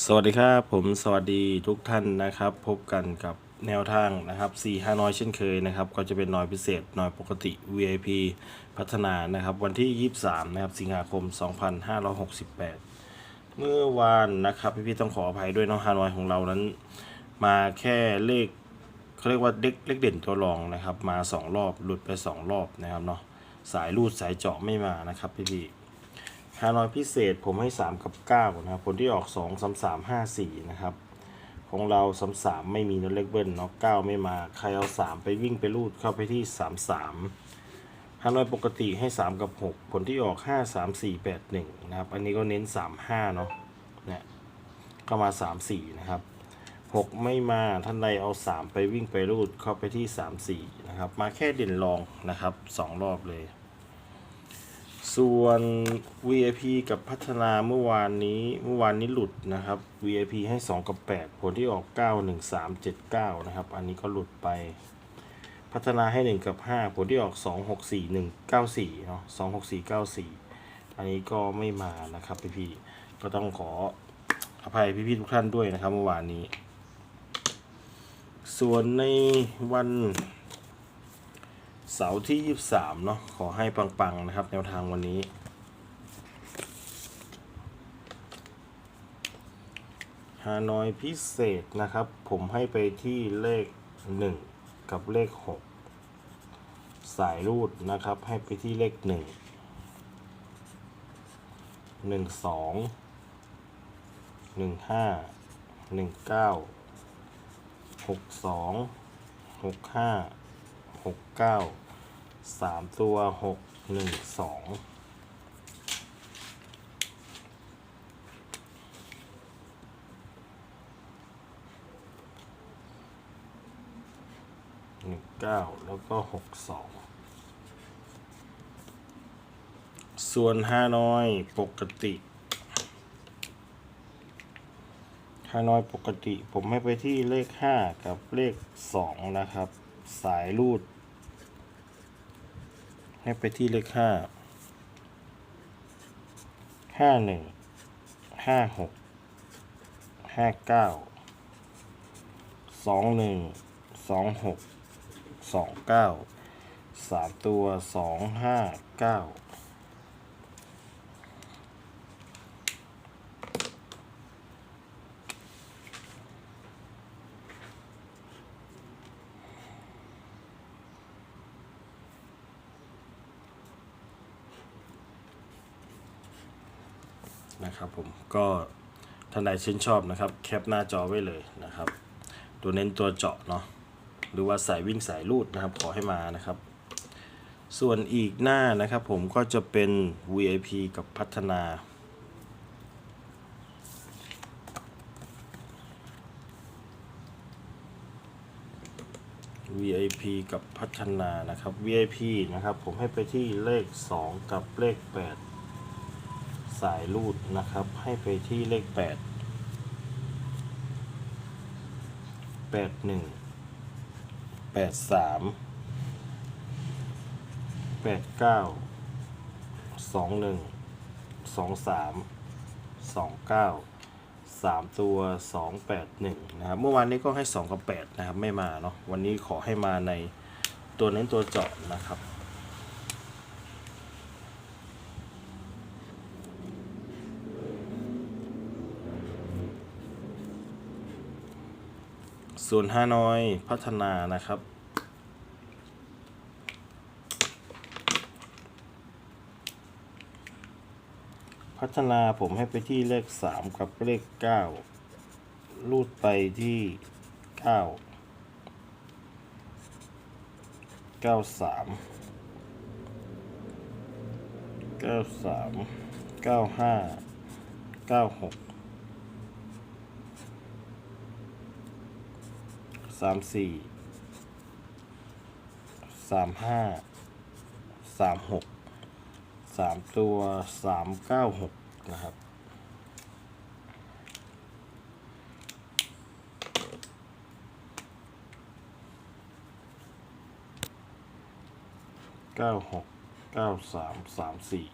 สวัสดีครับผมสวัสดีทุกท่านนะครับ พบกันกับแนวทางนะครับ4 5น้อยเช่นเคยนะครับ ก็จะเป็นน้อยพิเศษน้อยปกติ VIP พัฒนานะครับ วันที่ 23 นะครับ สิงหาคม 2568 เมื่อวานนะครับ พี่ๆต้องขออภัยด้วยเน้องฮานอยของเรานั้น มาแค่เลขเขาเรียกว่าเด็กเลขเด่นตัวรองนะครับ มา 2 รอบหลุดไป 2 รอบนะครับเนาะสายรูดสายเจาะไม่มานะครับพี่ๆ ฮานอยพิเศษผมให้ 3 กับ 9 นะครับ ผลที่ออก 2 3 3 5 4 นะครับ ของเรา 3 3 ไม่มีนเลขเบิ้ลเนาะ9ไม่มา ใครเอา 3 ไปวิ่งไปรูดเข้าไปที่ 3 3ฮานอยปกติให้ 3 กับ 6 ผลที่ออก 5 3 4 8 1 นะครับ อันนี้ก็เน้น 3 5 เนาะเนี่ยเข้ามา 3 4 นะครับ 6 ไม่มาท่านใดเอา 3 ไปวิ่งไปรูดเข้าไปที่ 3 4 นะครับ มาแค่เด่นรองนะครับ 2 รอบเลย ส่วน VIP กับพัฒนาเมื่อวานนี้เมื่อวานนี้หลุดนะครับ VIP ให้ 2 กับ 8 ผลที่ออก 9 1 3 7 9 นะครับ อันนี้ก็หลุดไป พัฒนาให้ 1 กับ 5 ผลที่ออก 2 6 4 1 9 4 เนาะ2 6 4 9 4 อันนี้ก็ไม่มานะครับพี่ๆก็ต้องขออภัยพี่ๆทุกท่านด้วยนะครับเมื่อวานนี้ ส่วนในวัน เสาร์ที่ 23 เนาะขอให้ปัง ๆ นะครับ แนวทางวันนี้ ฮานอยพิเศษนะครับ ผมให้ไปที่เลข 1 กับเลข 6 สายรูดนะครับ ให้ไปที่เลข 1 1 2 1 5 1 9 6 2 6 5หกเก้า สามตัวหกหนึ่งสองหนึ่งเก้าแล้วก็หกสองส่วนห้าน้อยปกติฮานอยปกติผมให้ไปที่เลข 5 กับเลข 2 นะครับ สายรูด ให้ไปที่เลขห้าห้าหนึ่งห้าหกห้าเก้าสองหนึ่งสองหกสองเก้าสามตัวสองห้าเก้า นะครับผมก็ท่านใดชื่นชอบนะครับ แคปหน้าจอไว้เลยนะครับ ตัวเน้นตัวเจาะเนาะหรือว่าสายวิ่งสายลูดนะครับ ขอให้มานะครับ ส่วนอีกหน้านะครับผมก็จะเป็น VIP กับพัฒนา VIP กับพัฒนานะครับ VIP นะครับ ผมให้ไปที่เลข 2 กับเลข 8 สายรูดนะครับ ให้ไปที่เลข 8 8 1 8 3 8 9 2 1 2 3 2 9 3 ตัว 2 8 1 นะครับ เมื่อวานนี้ก็ให้ 2 กับ 8 นะครับ ไม่มาเนาะวันนี้ขอให้มาในตัวเน้นตัวเจาะนะครับ ศูนย์ฮานอยพัฒนานะครับ พัฒนาผมให้ไปที่เลขสามกับเลขเก้าลูดไปที่เก้าเก้าสามเก้าสามเก้าห้าเก้าหก สามสี่สามห้าสามหกสามตัวสามเก้าหกนะครับเก้าหกเก้าสามสามสี่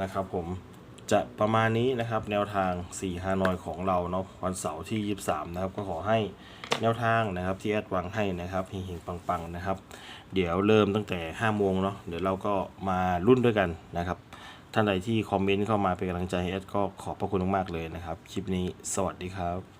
นะครับผม จะประมาณนี้นะครับแนวทาง4ฮานอยของเราเนาะวันเสาร์ที่ 23 นะครับ ก็ขอให้แนวทางนะครับที่แอดวางให้นะครับเฮงๆปังๆนะครับ เดี๋ยวเริ่มตั้งแต่5โมงเนาะเดี๋ยวเราก็มารุ่นด้วยกันนะครับ ท่านใดที่คอมเมนต์เข้ามาเป็นกำลังใจให้แอดก็ขอบพระคุณมากๆเลยนะครับ คลิปนี้สวัสดีครับ